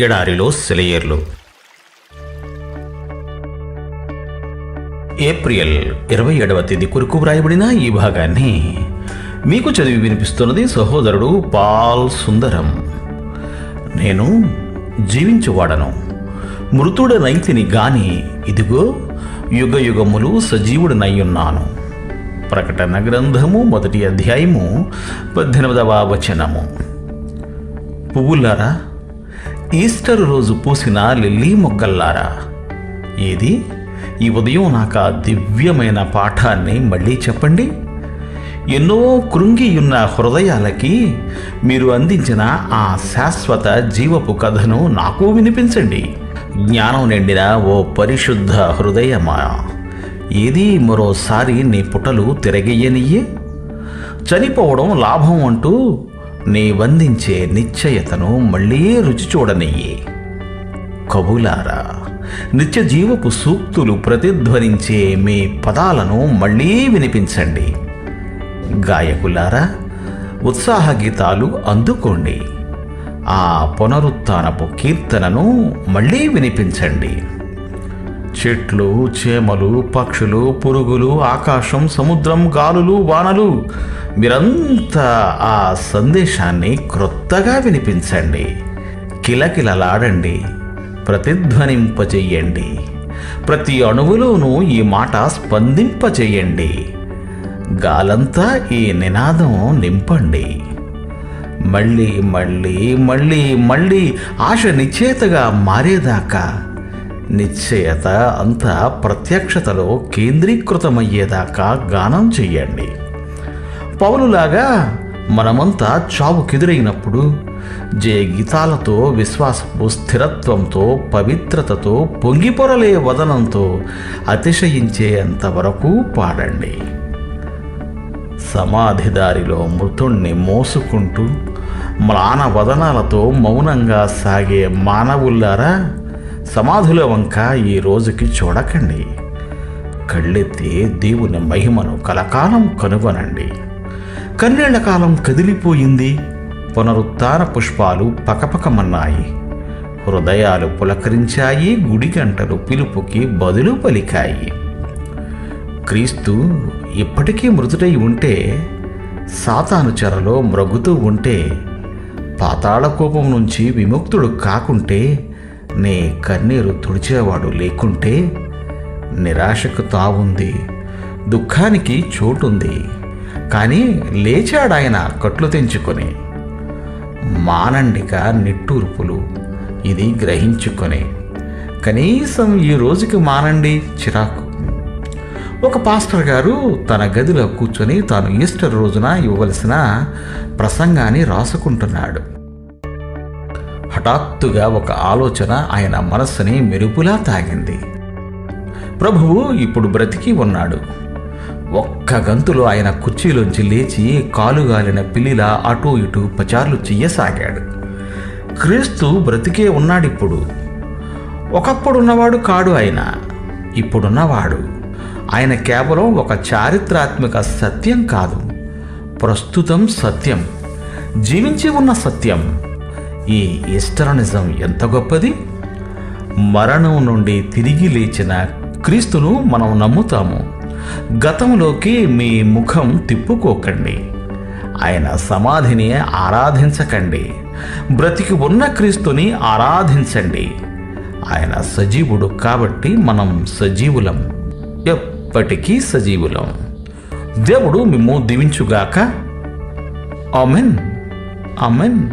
ఎడారిలో సెలయేర్లు. ఏప్రిల్ ఇరవై ఏడవ తేదీ కొరకు వ్రాయబడిన ఈ భాగాన్ని మీకు చదివి వినిపిస్తున్నది సహోదరుడు పాల్ సుందరం. నేను జీవించువాడను. మృతుడనైతిని గాని ఇదిగో యుగ యుగములు సజీవుడనయ్యున్నాను. ప్రకటన గ్రంథము మొదటి అధ్యాయము పద్దెనిమిదవ వచనము. పువ్వులారా ఈస్టర్ రోజు పూసిన లిల్లీ మొగ్గల్లారా? ఏది? ఈ ఉదయం నాకు ఆ దివ్యమైన పాఠాన్ని మళ్ళీ చెప్పండి. ఎన్నో కృంగియున్న హృదయాలకి మీరు అందించిన ఆ శాశ్వత జీవపు కథను నాకు వినిపించండి. జ్ఞానం నిండిన ఓ పరిశుద్ధ హృదయమా? ఏది మరోసారి నీ పుటలు తిరగయ్యనియ్యే చనిపోవడం లాభం అంటూ నీ వందించే నిశ్చయతను మళ్ళీ రుచి చూడనియ్యి. కబులారా నిత్య జీవపు సూక్తులు ప్రతిధ్వనించే మీ పదాలను మళ్ళీ వినిపించండి. గాయకులారా ఉత్సాహ గీతాలు అందుకోండి. ఆ పునరుత్నపు కీర్తనను మళ్ళీ వినిపించండి. చెట్లు చేమలు పక్షులు పురుగులు ఆకాశం సముద్రం గాలులు వానలు. మీరంతా ఆ సందేశాన్ని క్రొత్తగా వినిపించండి. కిలకిలలాడండి. ప్రతిధ్వనింపచెయ్యండి ప్రతి అణువులోనూ ఈ మాట స్పందింపచేయండి గాలంతా ఈ నినాదం నింపండి. మళ్ళీ మళ్ళీ మళ్ళీ మళ్ళీ ఆశ నిచేతగా మారేదాకా నిశ్చయత అంతా ప్రత్యక్షతలో కేంద్రీకృతమయ్యేదాకా గానం చెయ్యండి. పౌలులాగా మనమంతా చావుకెదురైనప్పుడు జయ గీతాలతో విశ్వాసపు స్థిరత్వంతో పవిత్రతతో పొంగిపొరలే వదనంతో అతిశయించేంతవరకు పాడండి. సమాధి దారిలో మృతుణ్ణి మోసుకుంటూ మ్లాన వదనాలతో మౌనంగా సాగే మానవుల్లారా సమాధుల వంక ఈ రోజుకి చూడకండి. కళ్ళెత్తి దేవుని మహిమను కలకాలం కనుగొనండి. కన్నీళ్ళ కాలం కదిలిపోయింది. పునరుత్న పుష్పాలు పకపకమన్నాయి. హృదయాలు పులకరించాయి. గుడి గంటలు పిలుపుకి బదులు పలికాయి. క్రీస్తు ఇప్పటికీ మృతుడై ఉంటే సాతాను చెరలో మ్రగుతూ ఉంటే పాతాళ కోపం నుంచి విముక్తుడు కాకుంటే నీ కన్నీరు తుడిచేవాడు లేకుంటే నిరాశకు తావుంది దుఃఖానికి చోటుంది. కానీ లేచాడాయన కట్లు తెంచుకొని మానండిక నిట్టూర్పులు ఇది గ్రహించుకొని కనీసం ఈ రోజుకి మానండి చిరాకు. ఒక పాస్టర్ గారు తన గదిలో కూర్చొని తాను ఈస్టర్ రోజున ఇవ్వవలసిన ప్రసంగాన్ని రాసుకుంటున్నాడు. హఠాత్తుగా ఒక ఆలోచన ఆయన మనస్సుని మెరుపులా తాగింది. ప్రభువు ఇప్పుడు బ్రతికి ఉన్నాడు. ఒక్క గంతులో ఆయన కుర్చీలోంచి లేచి కాలుగాలిన పిల్లిలా అటూ ఇటూ పచార్లు చెయ్యసాగాడు. క్రీస్తు బ్రతికే ఉన్నాడిప్పుడు. ఒకప్పుడున్నవాడు కాడు ఆయన. ఇప్పుడున్నవాడు. ఆయన కేవలం ఒక చారిత్రాత్మక సత్యం కాదు. ప్రస్తుతం సత్యం. జీవించి ఉన్న సత్యం. ఈ ఈస్టరనిజం ఎంత గొప్పది? మరణం నుండి తిరిగి లేచిన క్రీస్తును మనం నమ్ముతాము. గతంలోకి మీ ముఖం తిప్పుకోకండి. ఆయన సమాధిని ఆరాధించకండి. బ్రతికి ఉన్న క్రీస్తుని ఆరాధించండి. ఆయన సజీవుడు కాబట్టి మనం సజీవులం. ఎప్పటికీ సజీవులం. దేవుడు మిమ్ము దీవించుగాక. ఆమెన్. ఆమెన్.